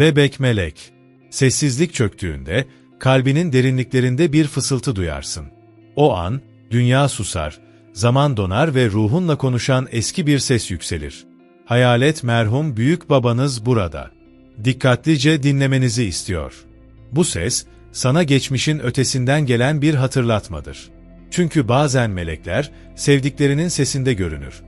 Bebek melek. Sessizlik çöktüğünde, kalbinin derinliklerinde bir fısıltı duyarsın. O an, dünya susar, zaman donar ve ruhunla konuşan eski bir ses yükselir. Hayalet merhum büyük babanız burada. Dikkatlice dinlemenizi istiyor. Bu ses, sana geçmişin ötesinden gelen bir hatırlatmadır. Çünkü bazen melekler, sevdiklerinin sesinde görünür.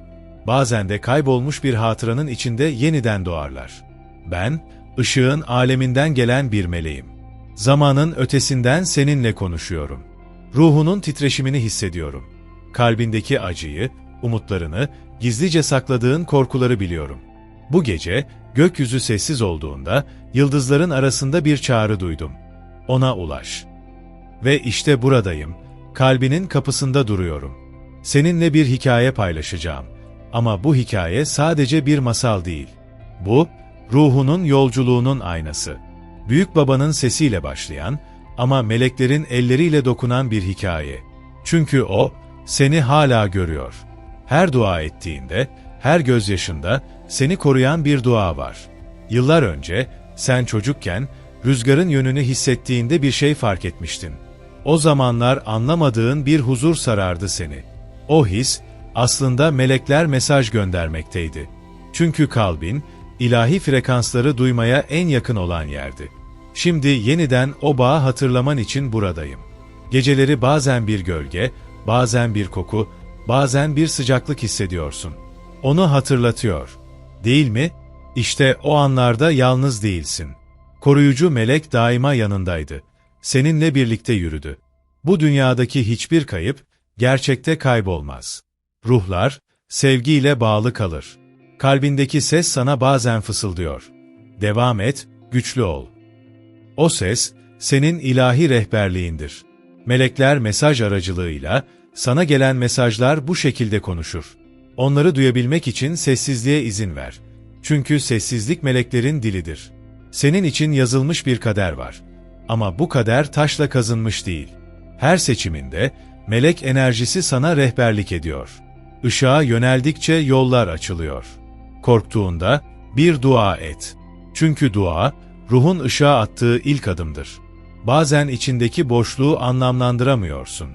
Bazen de kaybolmuş bir hatıranın içinde yeniden doğarlar. Ben, ışığın aleminden gelen bir meleğim. Zamanın ötesinden seninle konuşuyorum. Ruhunun titreşimini hissediyorum. Kalbindeki acıyı, umutlarını, gizlice sakladığın korkuları biliyorum. Bu gece, gökyüzü sessiz olduğunda, yıldızların arasında bir çağrı duydum. Ona ulaş. Ve işte buradayım, kalbinin kapısında duruyorum. Seninle bir hikaye paylaşacağım. Ama bu hikaye sadece bir masal değil. Bu, ruhunun yolculuğunun aynası. Büyük babanın sesiyle başlayan ama meleklerin elleriyle dokunan bir hikaye. Çünkü o, seni hala görüyor. Her dua ettiğinde, her gözyaşında seni koruyan bir dua var. Yıllar önce, sen çocukken, rüzgarın yönünü hissettiğinde bir şey fark etmiştin. O zamanlar anlamadığın bir huzur sarardı seni. O his, aslında melekler mesaj göndermekteydi. Çünkü kalbin, ilahi frekansları duymaya en yakın olan yerdi. Şimdi yeniden o bağı hatırlaman için buradayım. Geceleri bazen bir gölge, bazen bir koku, bazen bir sıcaklık hissediyorsun. Onu hatırlatıyor. Değil mi? İşte o anlarda yalnız değilsin. Koruyucu melek daima yanındaydı. Seninle birlikte yürüdü. Bu dünyadaki hiçbir kayıp, gerçekte kaybolmaz. Ruhlar, sevgiyle bağlı kalır. Kalbindeki ses sana bazen fısıldıyor. Devam et, güçlü ol. O ses, senin ilahi rehberliğindir. Melekler mesaj aracılığıyla, sana gelen mesajlar bu şekilde konuşur. Onları duyabilmek için sessizliğe izin ver. Çünkü sessizlik meleklerin dilidir. Senin için yazılmış bir kader var. Ama bu kader taşla kazınmış değil. Her seçiminde, melek enerjisi sana rehberlik ediyor. Işığa yöneldikçe yollar açılıyor. Korktuğunda, bir dua et. Çünkü dua, ruhun ışığa attığı ilk adımdır. Bazen içindeki boşluğu anlamlandıramıyorsun.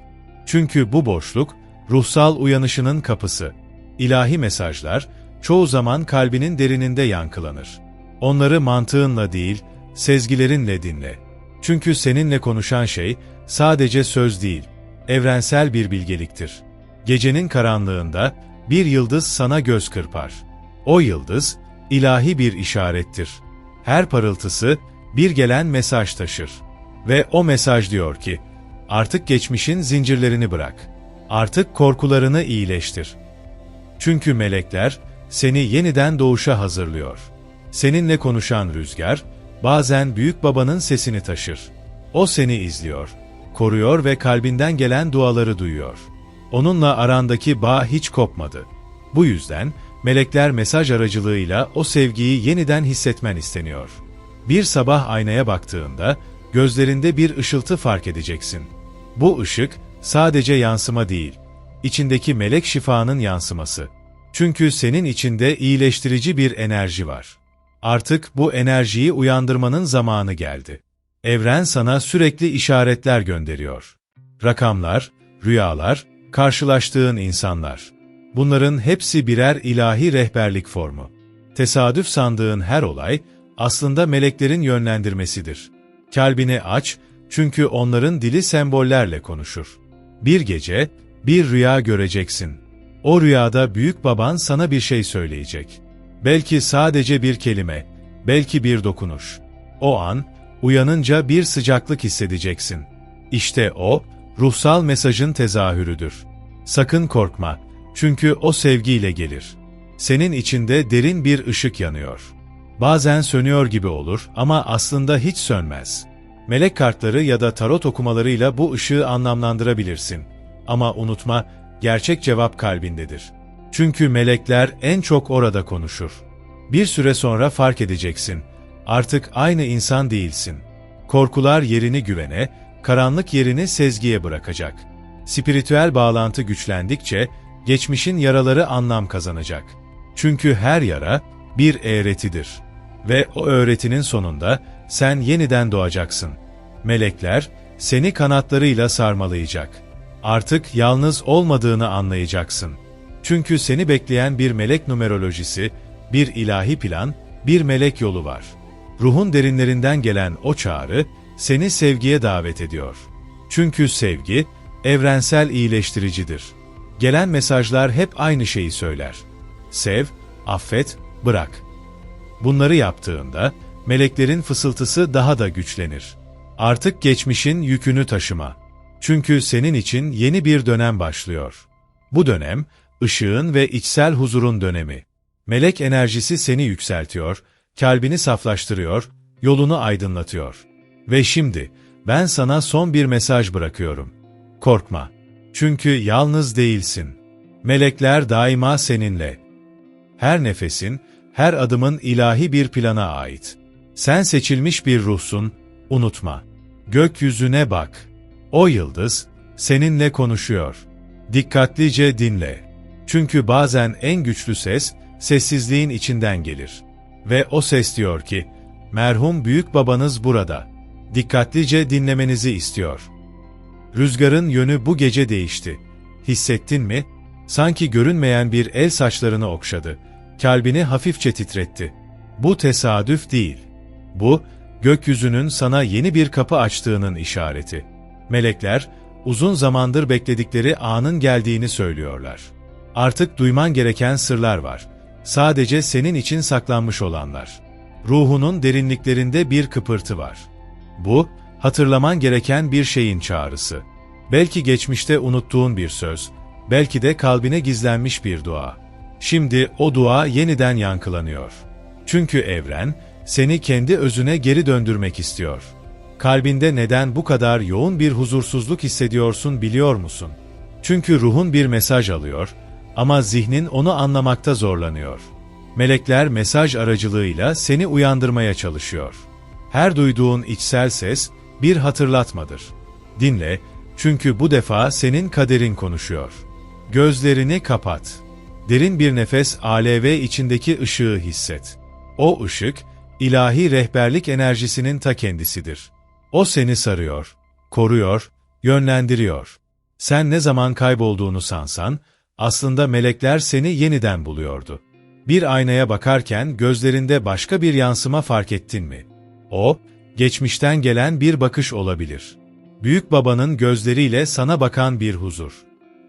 Çünkü bu boşluk, ruhsal uyanışının kapısı. İlahi mesajlar, çoğu zaman kalbinin derininde yankılanır. Onları mantığınla değil, sezgilerinle dinle. Çünkü seninle konuşan şey, sadece söz değil, evrensel bir bilgeliktir. Gecenin karanlığında, bir yıldız sana göz kırpar. O yıldız, ilahi bir işarettir. Her parıltısı, bir gelen mesaj taşır. Ve o mesaj diyor ki, artık geçmişin zincirlerini bırak. Artık korkularını iyileştir. Çünkü melekler, seni yeniden doğuşa hazırlıyor. Seninle konuşan rüzgar, bazen büyük babanın sesini taşır. O seni izliyor, koruyor ve kalbinden gelen duaları duyuyor. Onunla arandaki bağ hiç kopmadı. Bu yüzden, melekler mesaj aracılığıyla o sevgiyi yeniden hissetmen isteniyor. Bir sabah aynaya baktığında, gözlerinde bir ışıltı fark edeceksin. Bu ışık, sadece yansıma değil, içindeki melek şifanın yansıması. Çünkü senin içinde iyileştirici bir enerji var. Artık bu enerjiyi uyandırmanın zamanı geldi. Evren sana sürekli işaretler gönderiyor. Rakamlar, rüyalar, karşılaştığın insanlar. Bunların hepsi birer ilahi rehberlik formu. Tesadüf sandığın her olay, aslında meleklerin yönlendirmesidir. Kalbini aç, çünkü onların dili sembollerle konuşur. Bir gece, bir rüya göreceksin. O rüyada büyük baban sana bir şey söyleyecek. Belki sadece bir kelime, belki bir dokunuş. O an, uyanınca bir sıcaklık hissedeceksin. İşte o, ruhsal mesajın tezahürüdür. Sakın korkma, çünkü o sevgiyle gelir. Senin içinde derin bir ışık yanıyor. Bazen sönüyor gibi olur ama aslında hiç sönmez. Melek kartları ya da tarot okumalarıyla bu ışığı anlamlandırabilirsin. Ama unutma, gerçek cevap kalbindedir. Çünkü melekler en çok orada konuşur. Bir süre sonra fark edeceksin. Artık aynı insan değilsin. Korkular yerini güvene, karanlık yerini sezgiye bırakacak. Spiritüel bağlantı güçlendikçe geçmişin yaraları anlam kazanacak. Çünkü her yara bir eğretidir. Ve o öğretinin sonunda sen yeniden doğacaksın. Melekler seni kanatlarıyla sarmalayacak. Artık yalnız olmadığını anlayacaksın. Çünkü seni bekleyen bir melek numerolojisi, bir ilahi plan, bir melek yolu var. Ruhun derinlerinden gelen o çağrı seni sevgiye davet ediyor. Çünkü sevgi evrensel iyileştiricidir. Gelen mesajlar hep aynı şeyi söyler. Sev, affet, bırak. Bunları yaptığında meleklerin fısıltısı daha da güçlenir. Artık geçmişin yükünü taşıma. Çünkü senin için yeni bir dönem başlıyor. Bu dönem, ışığın ve içsel huzurun dönemi. Melek enerjisi seni yükseltiyor, kalbini saflaştırıyor, yolunu aydınlatıyor. Ve şimdi, ben sana son bir mesaj bırakıyorum. Korkma. Çünkü yalnız değilsin. Melekler daima seninle. Her nefesin, her adımın ilahi bir plana ait. Sen seçilmiş bir ruhsun, unutma. Gökyüzüne bak. O yıldız, seninle konuşuyor. Dikkatlice dinle. Çünkü bazen en güçlü ses, sessizliğin içinden gelir. Ve o ses diyor ki, merhum büyük babanız burada. Dikkatlice dinlemenizi istiyor. Rüzgarın yönü bu gece değişti. Hissettin mi? Sanki görünmeyen bir el saçlarını okşadı. Kalbini hafifçe titretti. Bu tesadüf değil. Bu, gökyüzünün sana yeni bir kapı açtığının işareti. Melekler, uzun zamandır bekledikleri anın geldiğini söylüyorlar. Artık duyman gereken sırlar var. Sadece senin için saklanmış olanlar. Ruhunun derinliklerinde bir kıpırtı var. Bu, hatırlaman gereken bir şeyin çağrısı. Belki geçmişte unuttuğun bir söz, belki de kalbine gizlenmiş bir dua. Şimdi o dua yeniden yankılanıyor. Çünkü evren, seni kendi özüne geri döndürmek istiyor. Kalbinde neden bu kadar yoğun bir huzursuzluk hissediyorsun biliyor musun? Çünkü ruhun bir mesaj alıyor ama zihnin onu anlamakta zorlanıyor. Melekler mesaj aracılığıyla seni uyandırmaya çalışıyor. Her duyduğun içsel ses bir hatırlatmadır. Dinle, çünkü bu defa senin kaderin konuşuyor. Gözlerini kapat. Derin bir nefes ALV içindeki ışığı hisset. O ışık, ilahi rehberlik enerjisinin ta kendisidir. O seni sarıyor, koruyor, yönlendiriyor. Sen ne zaman kaybolduğunu sansan, aslında melekler seni yeniden buluyordu. Bir aynaya bakarken gözlerinde başka bir yansıma fark ettin mi? O, geçmişten gelen bir bakış olabilir. Büyük babanın gözleriyle sana bakan bir huzur.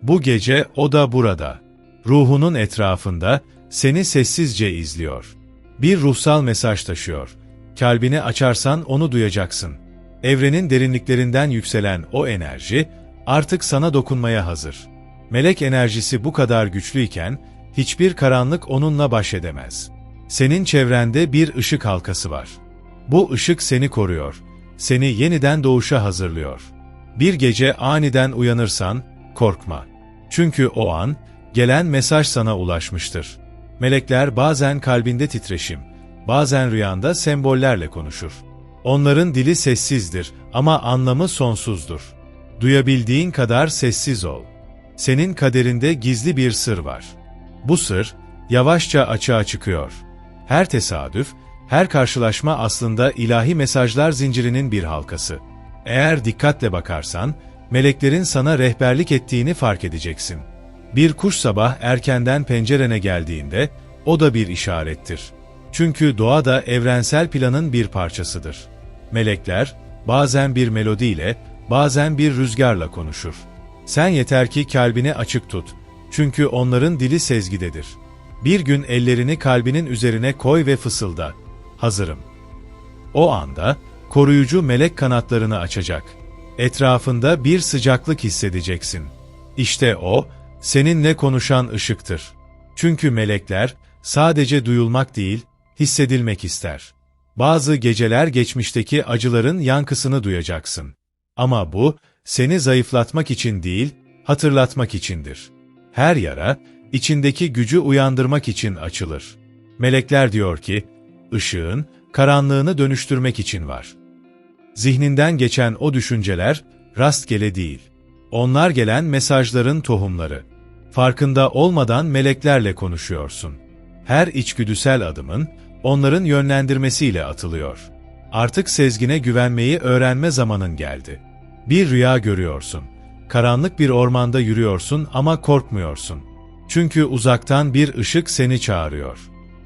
Bu gece o da burada. Ruhunun etrafında seni sessizce izliyor. Bir ruhsal mesaj taşıyor. Kalbini açarsan onu duyacaksın. Evrenin derinliklerinden yükselen o enerji artık sana dokunmaya hazır. Melek enerjisi bu kadar güçlüyken hiçbir karanlık onunla baş edemez. Senin çevrende bir ışık halkası var. Bu ışık seni koruyor, seni yeniden doğuşa hazırlıyor. Bir gece aniden uyanırsan, korkma. Çünkü o an, gelen mesaj sana ulaşmıştır. Melekler bazen kalbinde titreşim, bazen rüyanda sembollerle konuşur. Onların dili sessizdir ama anlamı sonsuzdur. Duyabildiğin kadar sessiz ol. Senin kaderinde gizli bir sır var. Bu sır, yavaşça açığa çıkıyor. Her tesadüf, her karşılaşma aslında ilahi mesajlar zincirinin bir halkası. Eğer dikkatle bakarsan, meleklerin sana rehberlik ettiğini fark edeceksin. Bir kuş sabah erkenden pencerene geldiğinde, o da bir işarettir. Çünkü doğa da evrensel planın bir parçasıdır. Melekler, bazen bir melodiyle, bazen bir rüzgarla konuşur. Sen yeter ki kalbini açık tut. Çünkü onların dili sezgidedir. Bir gün ellerini kalbinin üzerine koy ve fısılda hazırım. O anda koruyucu melek kanatlarını açacak. Etrafında bir sıcaklık hissedeceksin. İşte o, seninle konuşan ışıktır. Çünkü melekler sadece duyulmak değil, hissedilmek ister. Bazı geceler geçmişteki acıların yankısını duyacaksın. Ama bu, seni zayıflatmak için değil, hatırlatmak içindir. Her yara, içindeki gücü uyandırmak için açılır. Melekler diyor ki, ışığın, karanlığını dönüştürmek için var. Zihninden geçen o düşünceler, rastgele değil. Onlar gelen mesajların tohumları. Farkında olmadan meleklerle konuşuyorsun. Her içgüdüsel adımın, onların yönlendirmesiyle atılıyor. Artık sezgine güvenmeyi öğrenme zamanın geldi. Bir rüya görüyorsun. Karanlık bir ormanda yürüyorsun ama korkmuyorsun. Çünkü uzaktan bir ışık seni çağırıyor.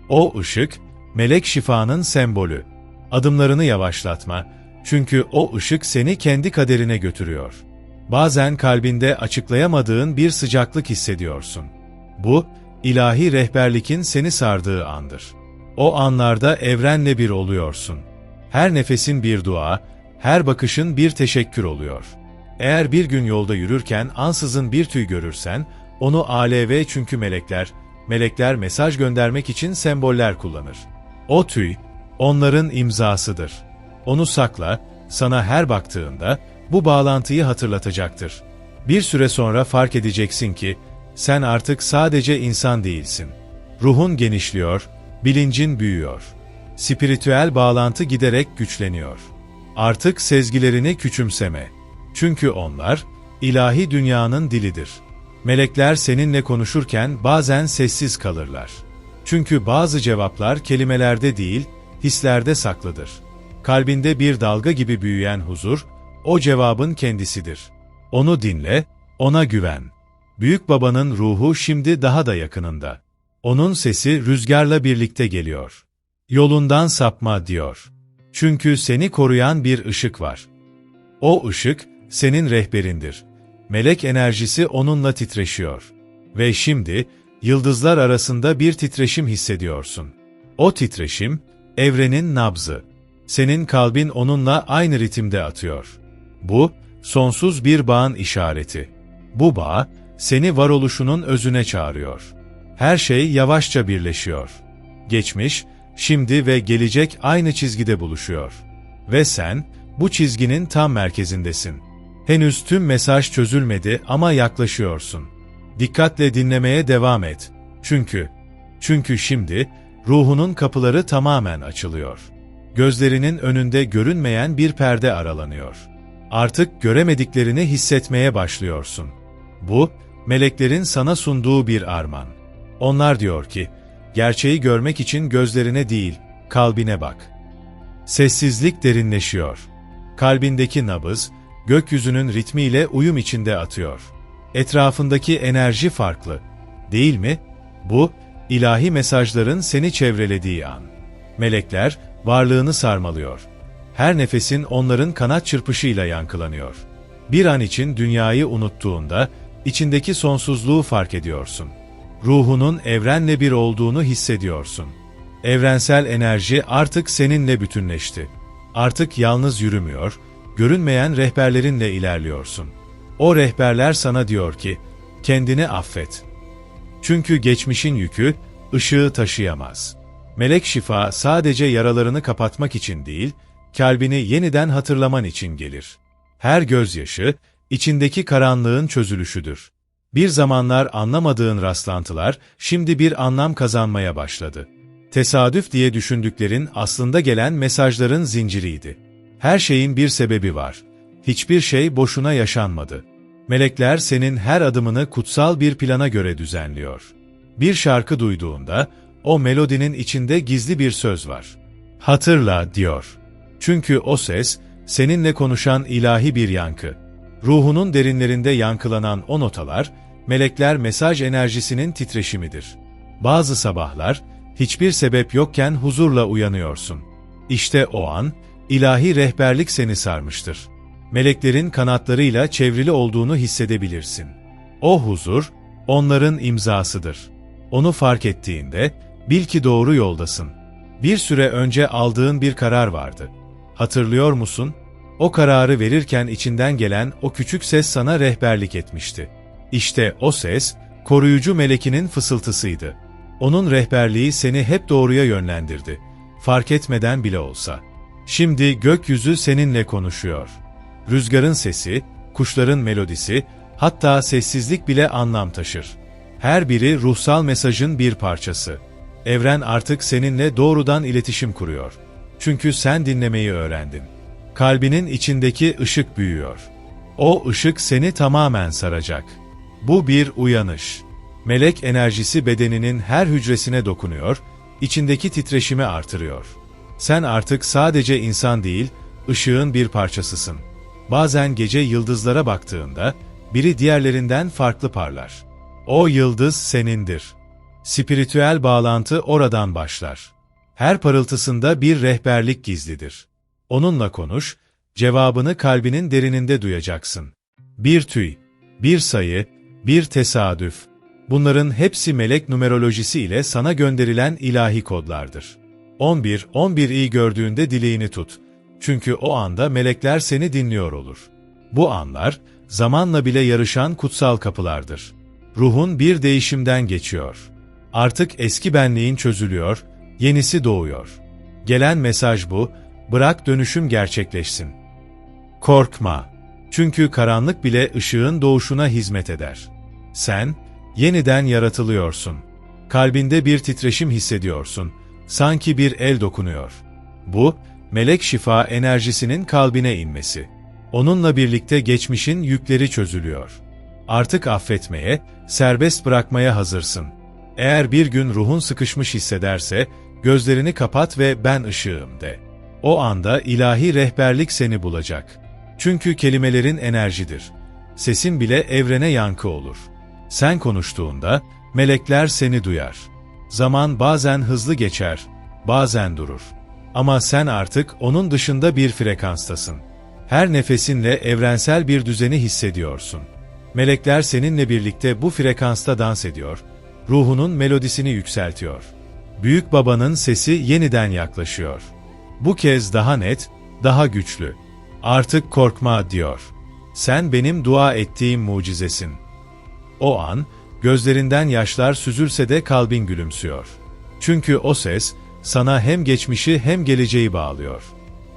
O ışık, melek şifanın sembolü. Adımlarını yavaşlatma, çünkü o ışık seni kendi kaderine götürüyor. Bazen kalbinde açıklayamadığın bir sıcaklık hissediyorsun. Bu, ilahi rehberlikin seni sardığı andır. O anlarda evrenle bir oluyorsun. Her nefesin bir dua, her bakışın bir teşekkür oluyor. Eğer bir gün yolda yürürken ansızın bir tüy görürsen, onu ALV çünkü melekler, melekler mesaj göndermek için semboller kullanır. O tüy, onların imzasıdır. Onu sakla, sana her baktığında bu bağlantıyı hatırlatacaktır. Bir süre sonra fark edeceksin ki, sen artık sadece insan değilsin. Ruhun genişliyor, bilincin büyüyor. Spiritüel bağlantı giderek güçleniyor. Artık sezgilerini küçümseme. Çünkü onlar, ilahi dünyanın dilidir. Melekler seninle konuşurken bazen sessiz kalırlar. Çünkü bazı cevaplar kelimelerde değil, hislerde saklıdır. Kalbinde bir dalga gibi büyüyen huzur, o cevabın kendisidir. Onu dinle, ona güven. Büyük babanın ruhu şimdi daha da yakınında. Onun sesi rüzgarla birlikte geliyor. Yolundan sapma diyor. Çünkü seni koruyan bir ışık var. O ışık senin rehberindir. Melek enerjisi onunla titreşiyor. Ve şimdi yıldızlar arasında bir titreşim hissediyorsun. O titreşim evrenin nabzı. Senin kalbin onunla aynı ritimde atıyor. Bu sonsuz bir bağın işareti. Bu bağ seni varoluşunun özüne çağırıyor. Her şey yavaşça birleşiyor. Geçmiş, şimdi ve gelecek aynı çizgide buluşuyor. Ve sen bu çizginin tam merkezindesin. Henüz tüm mesaj çözülmedi ama yaklaşıyorsun. Dikkatle dinlemeye devam et. Çünkü çünkü şimdi ruhunun kapıları tamamen açılıyor. Gözlerinin önünde görünmeyen bir perde aralanıyor. Artık göremediklerini hissetmeye başlıyorsun. Bu meleklerin sana sunduğu bir armağan. Onlar diyor ki, gerçeği görmek için gözlerine değil, kalbine bak. Sessizlik derinleşiyor. Kalbindeki nabız, gökyüzünün ritmiyle uyum içinde atıyor. Etrafındaki enerji farklı. Değil mi? Bu, ilahi mesajların seni çevrelediği an. Melekler, varlığını sarmalıyor. Her nefesin onların kanat çırpışıyla yankılanıyor. Bir an için dünyayı unuttuğunda, içindeki sonsuzluğu fark ediyorsun. Ruhunun evrenle bir olduğunu hissediyorsun. Evrensel enerji artık seninle bütünleşti. Artık yalnız yürümüyor, görünmeyen rehberlerinle ilerliyorsun. O rehberler sana diyor ki, kendini affet. Çünkü geçmişin yükü, ışığı taşıyamaz. Melek şifa sadece yaralarını kapatmak için değil, kalbini yeniden hatırlaman için gelir. Her gözyaşı, içindeki karanlığın çözülüşüdür. Bir zamanlar anlamadığın rastlantılar, şimdi bir anlam kazanmaya başladı. Tesadüf diye düşündüklerin aslında gelen mesajların zinciriydi. Her şeyin bir sebebi var. Hiçbir şey boşuna yaşanmadı. Melekler senin her adımını kutsal bir plana göre düzenliyor. Bir şarkı duyduğunda, o melodinin içinde gizli bir söz var. Hatırla diyor. Çünkü o ses, seninle konuşan ilahi bir yankı. Ruhunun derinlerinde yankılanan o notalar, melekler mesaj enerjisinin titreşimidir. Bazı sabahlar, hiçbir sebep yokken huzurla uyanıyorsun. İşte o an, ilahi rehberlik seni sarmıştır. Meleklerin kanatlarıyla çevrili olduğunu hissedebilirsin. O huzur, onların imzasıdır. Onu fark ettiğinde, bil ki doğru yoldasın. Bir süre önce aldığın bir karar vardı. Hatırlıyor musun? O kararı verirken içinden gelen o küçük ses sana rehberlik etmişti. İşte o ses, koruyucu melekinin fısıltısıydı. Onun rehberliği seni hep doğruya yönlendirdi. Fark etmeden bile olsa. Şimdi gökyüzü seninle konuşuyor. Rüzgarın sesi, kuşların melodisi, hatta sessizlik bile anlam taşır. Her biri ruhsal mesajın bir parçası. Evren artık seninle doğrudan iletişim kuruyor. Çünkü sen dinlemeyi öğrendin. Kalbinin içindeki ışık büyüyor. O ışık seni tamamen saracak. Bu bir uyanış. Melek enerjisi bedeninin her hücresine dokunuyor, içindeki titreşimi artırıyor. Sen artık sadece insan değil, ışığın bir parçasısın. Bazen gece yıldızlara baktığında, biri diğerlerinden farklı parlar. O yıldız senindir. Spiritüel bağlantı oradan başlar. Her parıltısında bir rehberlik gizlidir. Onunla konuş, cevabını kalbinin derininde duyacaksın. Bir tüy, bir sayı, bir tesadüf. Bunların hepsi melek numerolojisi ile sana gönderilen ilahi kodlardır. 11, 11'i gördüğünde dileğini tut. Çünkü o anda melekler seni dinliyor olur. Bu anlar, zamanla bile yarışan kutsal kapılardır. Ruhun bir değişimden geçiyor. Artık eski benliğin çözülüyor, yenisi doğuyor. Gelen mesaj bu, bırak dönüşüm gerçekleşsin. Korkma. Çünkü karanlık bile ışığın doğuşuna hizmet eder. Sen, yeniden yaratılıyorsun. Kalbinde bir titreşim hissediyorsun. Sanki bir el dokunuyor. Bu, melek şifa enerjisinin kalbine inmesi. Onunla birlikte geçmişin yükleri çözülüyor. Artık affetmeye, serbest bırakmaya hazırsın. Eğer bir gün ruhun sıkışmış hissederse, gözlerini kapat ve ben ışığım de. O anda ilahi rehberlik seni bulacak. Çünkü kelimelerin enerjidir. Sesin bile evrene yankı olur. Sen konuştuğunda, melekler seni duyar. Zaman bazen hızlı geçer, bazen durur. Ama sen artık onun dışında bir frekanstasın. Her nefesinle evrensel bir düzeni hissediyorsun. Melekler seninle birlikte bu frekansta dans ediyor, ruhunun melodisini yükseltiyor. Büyük babanın sesi yeniden yaklaşıyor. Bu kez daha net, daha güçlü. Artık korkma diyor. Sen benim dua ettiğim mucizesin. O an, gözlerinden yaşlar süzülse de kalbin gülümsüyor. Çünkü o ses, sana hem geçmişi hem geleceği bağlıyor.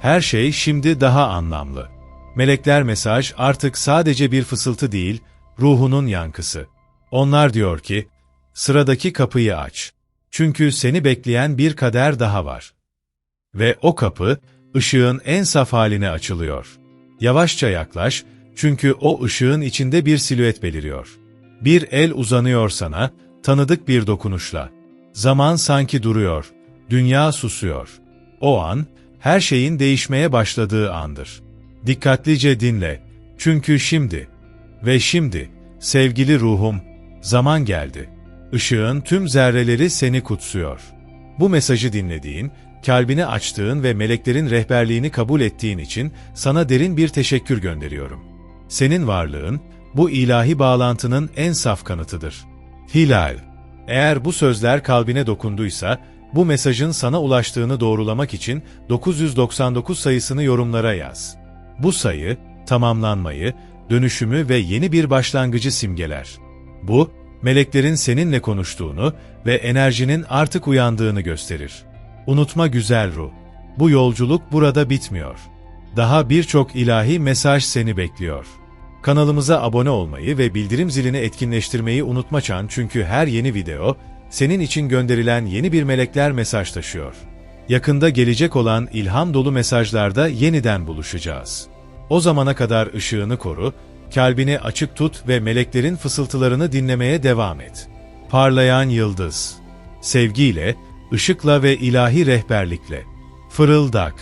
Her şey şimdi daha anlamlı. Melekler mesaj artık sadece bir fısıltı değil, ruhunun yankısı. Onlar diyor ki, sıradaki kapıyı aç. Çünkü seni bekleyen bir kader daha var. Ve o kapı, ışığın en saf haline açılıyor. Yavaşça yaklaş, çünkü o ışığın içinde bir silüet beliriyor. Bir el uzanıyor sana, tanıdık bir dokunuşla. Zaman sanki duruyor, dünya susuyor. O an, her şeyin değişmeye başladığı andır. Dikkatlice dinle, çünkü şimdi ve şimdi, sevgili ruhum, zaman geldi. Işığın tüm zerreleri seni kutsuyor. Bu mesajı dinlediğin, kalbini açtığın ve meleklerin rehberliğini kabul ettiğin için sana derin bir teşekkür gönderiyorum. Senin varlığın, bu ilahi bağlantının en saf kanıtıdır. Hilal, eğer bu sözler kalbine dokunduysa, bu mesajın sana ulaştığını doğrulamak için 999 sayısını yorumlara yaz. Bu sayı, tamamlanmayı, dönüşümü ve yeni bir başlangıcı simgeler. Bu, meleklerin seninle konuştuğunu ve enerjinin artık uyandığını gösterir. Unutma güzel ruh. Bu yolculuk burada bitmiyor. Daha birçok ilahi mesaj seni bekliyor. Kanalımıza abone olmayı ve bildirim zilini etkinleştirmeyi unutma Çan çünkü her yeni video, senin için gönderilen yeni bir melekler mesaj taşıyor. Yakında gelecek olan ilham dolu mesajlarda yeniden buluşacağız. O zamana kadar ışığını koru, kalbini açık tut ve meleklerin fısıltılarını dinlemeye devam et. Parlayan Yıldız Sevgiyle, ışıkla ve ilahi rehberlikle. Fırıldak